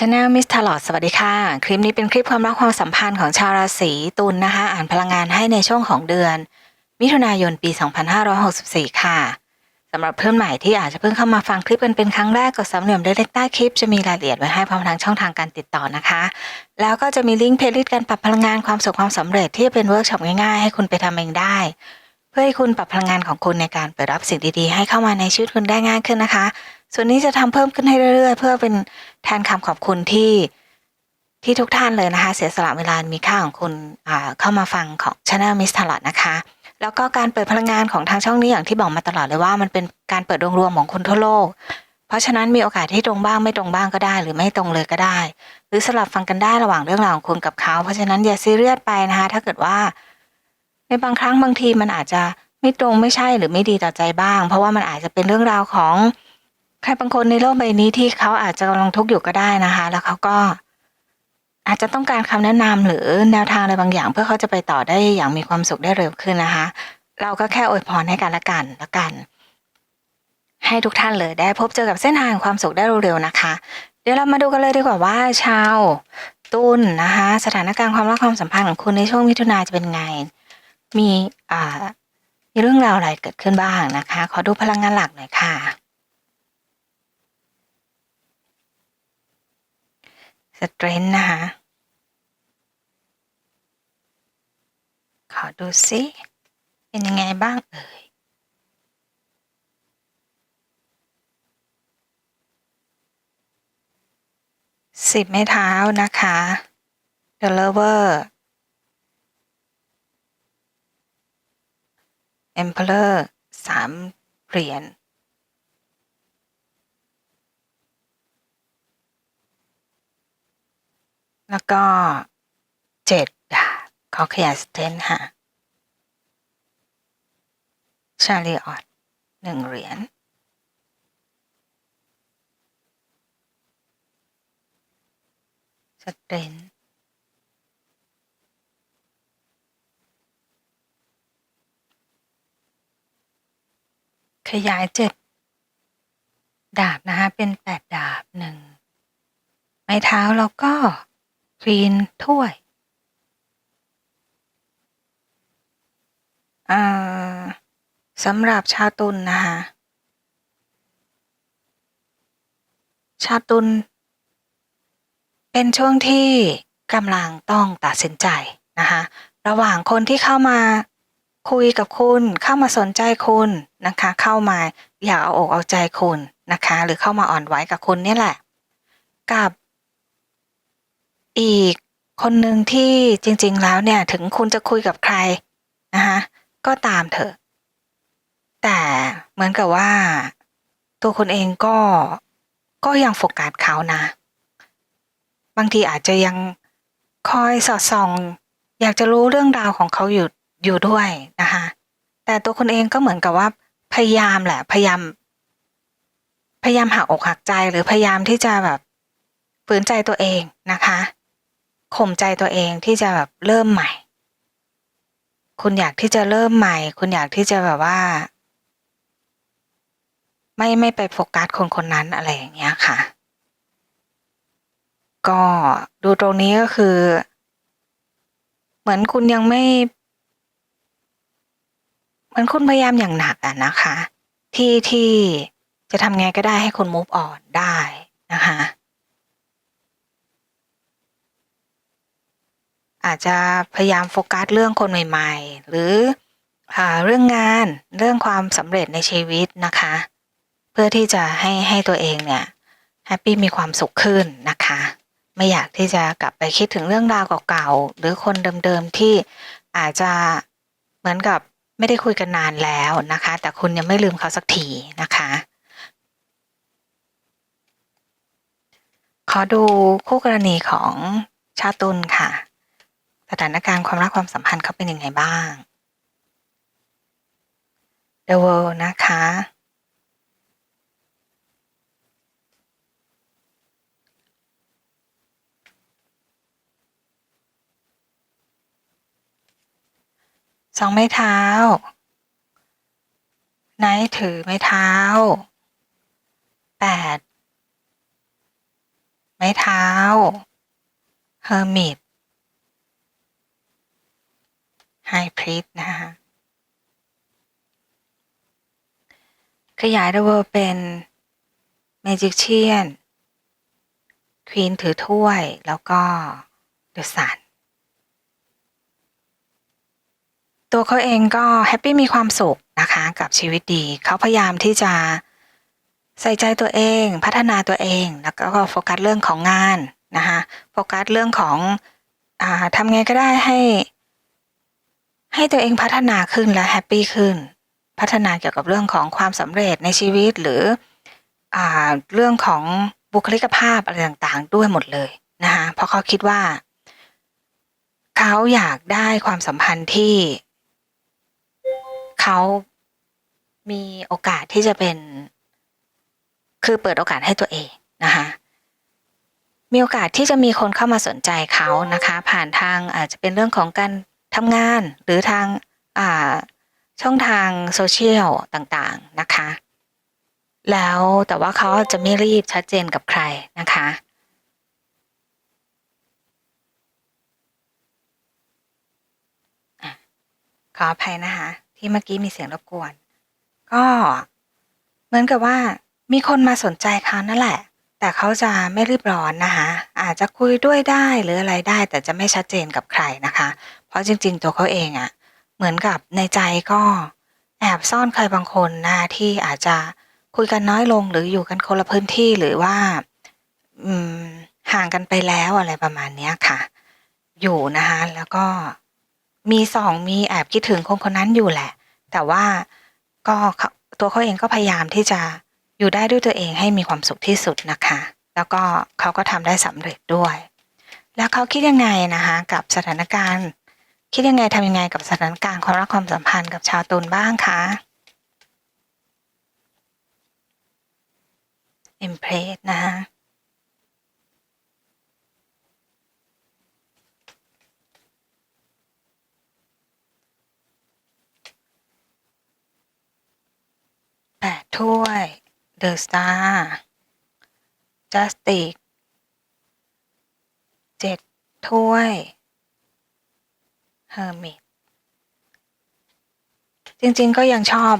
ช anel มิสท l ลอดสวัสดีค่ะ คลิปนี้เป็นคลิปความรักความสัมพันธ์ของชาวราศีตุลนะคะ อ่านพลังงานให้ในช่วงของเดือน มิถุนายนปี 2564 ค่ะสำหรับเพื่อนใหม่ที่อาจจะเพิ่งเข้ามาฟังคลิปกันเป็นครั้งแรกกดสามเหลี่ยมเล็กๆใต้คลิปจะมีรายละเอียดไว้ให้พร้อมทางช่องทางการติดต่อนะคะ แล้วก็จะมีลิงก์เพลย์ลิสต์การปรับพลังงานความสุขความสำเร็จที่เป็นเวิร์กช็อปง่ายๆให้คุณไปทำเองได้ เพื่อให้คุณปรับพลังงานของคุณในการเปิดรับสิ่งดีๆ ให้เข้ามาในชีวิตคุณได้ง่ายขึ้นนะคะ ส่วนนี้จะทำเพิ่มขึ้นให้เรื่อยๆ เพื่อเป็นแทนคำขอบคุณที่ที่ทุกท่านเลยนะคะ เสียสละเวลามีค่าของคุณเข้ามาฟังของ Channel Miss t a l o t นะคะ แล้วก็การเปิดพลังงานของทางช่องนี้อย่างที่บอกมาตลอดเลยว่ามันเป็นการเปิดดวงรวมของคนทั่วโลก เพราะฉะนั้นมีโอกาสที่ตรงบ้างไม่ตรงบ้างก็ได้ หรือไม่ตรงเลยก็ได้ หรือสลับฟังกันได้ระหว่างเรื่องราวของคุณกับเขา เพราะฉะนั้นอย่าซีเรียสไปนะคะ ถ้าเกิดว่า ในบางครั้งบางทีมันอาจจะไม่ตรงไม่ใช่หรือไม่ดีต่อใจบ้าง เพราะว่ามันอาจจะเป็นเรื่องราวของ ใครบางคนในโลกใบนี้ที่เขาอาจจะกำลังทุกข์อยู่ก็ได้นะคะ แล้วเขาก็ อาจจะต้องการคำแนะนำหรือแนวทางอะไรบางอย่าง เพื่อเขาจะไปต่อได้อย่างมีความสุขได้เร็วขึ้นนะคะ เราก็แค่อวยพรให้กันละกันละกัน ให้ทุกท่านเลยได้พบเจอกับเส้นทางแห่งความสุขได้เร็วๆนะคะ เดี๋ยวเรามาดูกันเลยดีกว่าว่าชาวตุลนะคะ สถานการณ์ความรักความสัมพันธ์ของคุณในช่วงมิถุนาจะเป็นไง มีอ่ามีเรื่องราวอะไรเกิดขึ้นบ้างนะคะ ขอดูพลังงานหลักหน่อยค่ะ สเตรนนะคะ ขอดูซิเป็นยังไงบ้างเอ่ย สิบไม้เท้านะคะ The Lover Emperor สามเหรียญ แล้วก็เจ็ดดาบขอขยายสเตนค่ะ ชาลีออตหนึ่งเหรียญสเตนขยายเจ็ดดาบนะคะเป็นแปดดาบหนึ่งไม้เท้าแล้วก็ ควีนถ้วย อ่าสำหรับชาวตุลนนะคะ ชาวตุลเป็นช่วงที่กำลังต้องตัดสินใจนะคะ ระหว่างคนที่เข้ามาคุยกับคุณเข้ามาสนใจคุณนะคะ เข้ามาอยากเอาอกเอาใจคุณนะคะ หรือเข้ามาอ่อนไหวกับคุณเนี่ยแหละ กับ อีกคนหนึ่งที่จริง ๆ แล้วเนี่ยถึงคุณจะคุยกับใครนะคะก็ตามเถอะ แต่เหมือนกับว่า ตัวคุณเองก็ก็ยังโฟกัสเขานะ บางทีอาจจะยังคอยสอดส่อง อยากจะรู้เรื่องราวของเขาอยู่อยู่ด้วยนะคะแต่ตัวคุณเองก็เหมือนกับว่า พยายามแหละ พยายาม พยายามหักอกหักใจหรือพยายามที่จะแบบฝืนใจตัวเองนะคะ ข่มใจตัวเองที่จะแบบเริ่มใหม่ คุณอยากที่จะเริ่มใหม่ คุณอยากที่จะแบบว่า ไม่ไม่ไปโฟกัสคนคนนั้นอะไรอย่างเงี้ยค่ะ ก็ดูตรงนี้ก็คือ เหมือนคุณยังไม่เหมือนคุณพยายามอย่างหนักอะนะคะ ที่ที่จะทำไงก็ได้ให้คุณ move on ได้นะคะ อาจจะพยายามโฟกัสเรื่องคนใหม่ ๆ หรืออเรื่องงานเรื่องความสำเร็จในชีวิตนะคะ เพื่อที่จะให้ให้ตัวเองเนี่ยแฮปปี้มีความสุขขึ้นนะคะ ไม่อยากที่จะกลับไปคิดถึงเรื่องราวเก่าๆหรือคนเดิมๆที่อาจจะเหมือนกับไม่ได้คุยกันนานแล้วนะคะ แต่คุณยังไม่ลืมเขาสักทีนะคะ ขอดูคู่กรณีของชาตุลค่ะ สถานการณ์ความรักความสัมพันธ์เขาเป็นยังไงบ้าง The World นะคะ สองไม้เท้า ไนท์ถือไม้เท้า แปด ไม้เท้า hermit high priest นะคะขยาย the world เป็น magician queen ถือถ้วยแล้วก็ the sun ตัวเขาเองก็แฮปปี้มีความสุขนะคะกับชีวิตดีเขาพยายามที่จะใส่ใจตัวเองพัฒนาตัวเอง แล้วก็โฟกัสเรื่องของงานนะคะโฟกัสเรื่องของอทำไงก็ได้ให้ ให้ตัวเองพัฒนาขึ้นและแฮปปี้ขึ้น พัฒนาเกี่ยวกับเรื่องของความสำเร็จในชีวิตหรืออเรื่องของบุคลิกภาพอะไรต่างๆ ด้วยหมดเลยนะคะเพราะเขาคิดว่า เขาอยากได้ความสัมพันธ์ที่ เขามีโอกาสที่จะเป็น คือเปิดโอกาสให้ตัวเองนะคะมีโอกาสที่จะมีคนเข้ามาสนใจเขานะคะ ผ่านทางอาจจะเป็นเรื่องของการ ทำงานหรือทางาช่องทางโซเชียลต่างๆนะคะ แล้วแต่ว่าเขาจะไม่รีบชัดเจนกับใครนะคะขออภัยนะคะ ที่เมื่อกี้มีเสียงรบกวน ก็เหมือนกับว่ามีคนมาสนใจเขานั่นแหละ แต่เขาจะไม่รีบร้อนนะคะ อาจจะคุยด้วยได้หรืออะไรได้ แต่จะไม่ชัดเจนกับใครนะคะ เพราะจริง ๆ ตัวเขาเองอะ่ะเหมือนกับในใจก็แอบซ่อนใครบางคนนะที่อาจจะคุยกันน้อยลงหรืออยู่กันคนละพื้นที่หรือว่าอืมห่างกันไปแล้วอะไรประมาณเนี้ยค่ะ อยู่นะคะแล้วก็มีสองมีแอบคิดถึงคนคนนั้นอยู่แหละ แต่ว่าก็ตัวเขาเองก็พยายามที่จะอยู่ได้ด้วยตัวเองให้มีความสุขที่สุดนะคะ แล้วก็เขาก็ทำได้สำเร็จด้วย แล้วเขาคิดยังไงนะคะ กับสถานการณ์ คิดยังไงทำยังไงกับสถานการณ์ความรักความสัมพันธ์กับชาวตุลบ้างคะ Impress นะคะแปดถ้วย The Star Justice เจ็ดถ้วย Hermit จริงๆก็ยังชอบ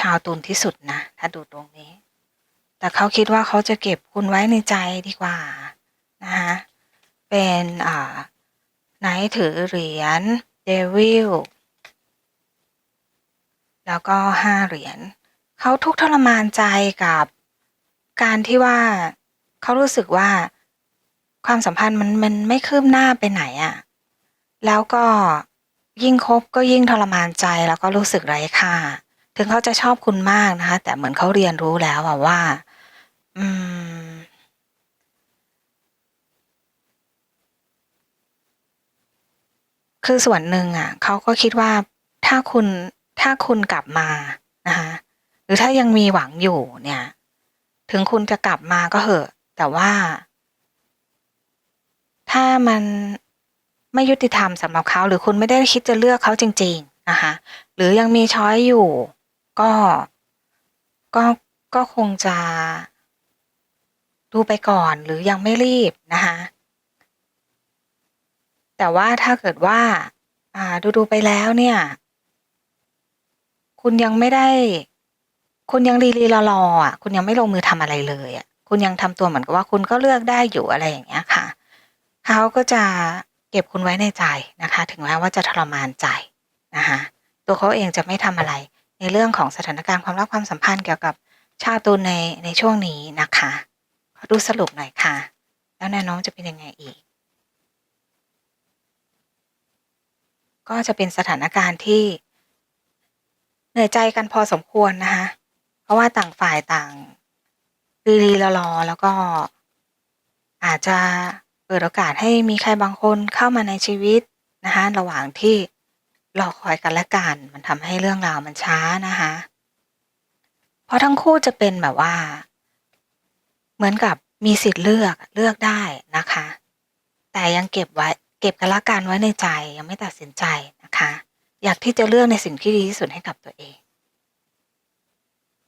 ชาวตุลที่สุดนะ ถ้าดูตรงนี้ แต่เขาคิดว่าเขาจะเก็บคุณไว้ในใจดีกว่า นะคะเป็นอ่าไหนถือเหรียญเดวิลแล้วก็ห้าเหรียญเขาทุกทรมานใจกับการที่ว่าเขารู้สึกว่าความสัมพันธ์มันมันไม่คืบหน้าไปไหนอะ่ะ แล้วก็ยิ่งคบก็ยิ่งทรมานใจแล้วก็รู้สึกไร้ค่า ถึงเขาจะชอบคุณมากนะคะ แต่เหมือนเขาเรียนรู้แล้วว่า อืม คือส่วนหนึ่งอะเขาก็คิดว่าถ้าคุณถ้าคุณกลับมานะคะหรือถ้ายังมีหวังอยู่เนี่ย ถึงคุณจะกลับมาก็เหอะ แต่ว่า ถ้ามัน ไม่ยุติธรรมสำหรับเขา หรือคุณไม่ได้คิดจะเลือกเขาจริง ๆนะคะ หรือยังมีช้อยอยู่ ก็ก็ก็คงจะดูไปก่อนหรือยังไม่รีบนะคะแต่ว่าถ้าเกิดว่าอ่าดูดูไปแล้วเนี่ย คุณยังไม่ได้ คุณยังรีรีรอรออะ คุณยังไม่ลงมือทำอะไรเลยอะ คุณยังทำตัวเหมือนกับว่าคุณก็เลือกได้อยู่อะไรอย่างเงี้ยค่ะ เขาก็จะ เก็บคุณไว้ในใจนะคะ ถึงแม้ว่าจะทรมานใจนะคะตัวเขาเองจะไม่ทำอะไร ในเรื่องของสถานการณ์ความรักความสัมพันธ์เกี่ยวกับชาวตุในในช่วงนี้นะคะขอดูสรุปหน่อยค่ะ แล้วแนวโน้มจะเป็นยังไงอีก ก็จะเป็นสถานการณ์ที่เหนื่อยใจกันพอสมควรนะคะ เพราะว่าต่างฝ่ายต่างรีรีรอแล้วก็อาจจะ เปิดโอกาสให้มีใครบางคนเข้ามาในชีวิตนะคะระหว่างที่รอคอยกันและกันมันทำให้เรื่องราวมันช้านะคะเพราะทั้งคู่จะเป็นแบบว่า เหมือนกับมีสิทธิ์เลือกเลือกได้นะคะ แต่ยังเก็บไว้เก็บกันละกันไว้ในใจยังไม่ตัดสินใจนะคะ อยากที่จะเลือกในสิ่งที่ดีที่สุดให้กับตัวเอง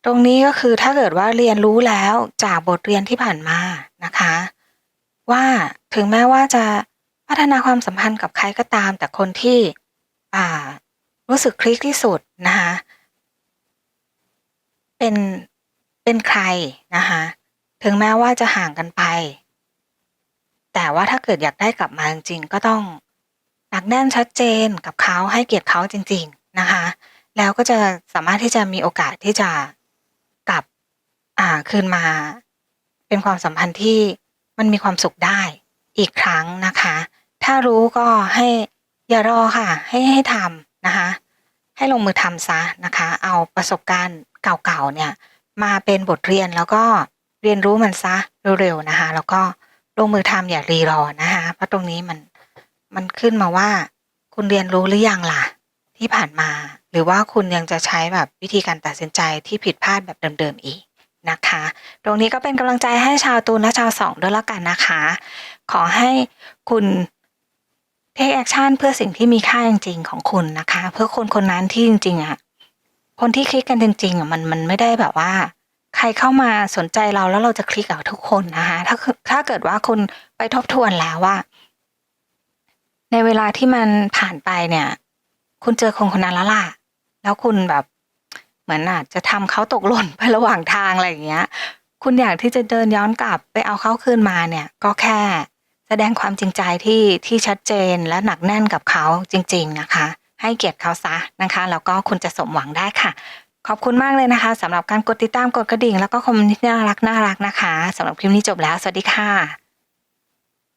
ตรงนี้ก็คือถ้าเกิดว่าเรียนรู้แล้วจากบทเรียนที่ผ่านมานะคะ ว่าถึงแม้ว่าจะพัฒนาความสัมพันธ์กับใครก็ตาม แต่คนที่อ่ารู้สึกคลิกที่สุดนะคะเป็นเป็นใครนะคะถึงแม้ว่าจะห่างกันไป แต่ว่าถ้าเกิดอยากได้กลับมาจริงๆก็ต้องหนักแน่นชัดเจนกับเขาให้เกียรติเขาจริง ๆนะคะ แล้วก็จะสามารถที่จะมีโอกาสที่จะกลับอ่าคืนมา เป็นความสัมพันธ์ที่ มันมีความสุขได้อีกครั้งนะคะ ถ้ารู้ก็ให้อย่ารอค่ะ ให้ให้ทำนะคะ ให้ลงมือทำเสียนะคะ เอาประสบการณ์เก่าๆเนี่ย มาเป็นบทเรียนแล้วก็เรียนรู้มันเสียเร็วๆนะคะ แล้วก็ลงมือทำอย่ารีรอนะคะ เพราะตรงนี้มันมันขึ้นมาว่า คุณเรียนรู้หรือยังล่ะ ที่ผ่านมา หรือว่าคุณยังจะใช้แบบวิธีการตัดสินใจที่ผิดพลาดแบบเดิมๆอีก นะคะ ตรงนี้ก็เป็นกำลังใจให้ชาวตุลและชาว2ด้วยแล้วกันนะคะ ขอให้คุณ take action เพื่อสิ่งที่มีค่าจริงๆของคุณนะคะ เพื่อคนคนนั้นที่จริงๆอะคนที่คลิกกันจริงๆอะมันมันไม่ได้แบบว่า ใครเข้ามาสนใจเราแล้วเราจะคลิกกับทุกคนนะคะถ้าถ้าเกิดว่าคุณไปทบทวนแล้วว่า ในเวลาที่มันผ่านไปเนี่ย คุณเจอคนคนนั้นแล้วล่ะ แล้วคุณแบบ เหมือนอาจจะทำเขาตกหล่นไประหว่างทางอะไรอย่างเงี้ย คุณอยากที่จะเดินย้อนกลับไปเอาเขาคืนมาเนี่ย ก็แค่ แสดงความจริงใจที่ที่ชัดเจนและหนักแน่นกับเขาจริง ๆนะคะ ให้เกียรติเขาเสียนะคะแล้วก็คุณจะสมหวังได้ค่ะ ขอบคุณมากเลยนะคะสำหรับการกดติดตามกดกระดิ่ง แล้วก็คอมเมนต์ที่น่ารักนะคะสำหรับคลิปนี้จบแล้ว สวัสดีค่ะ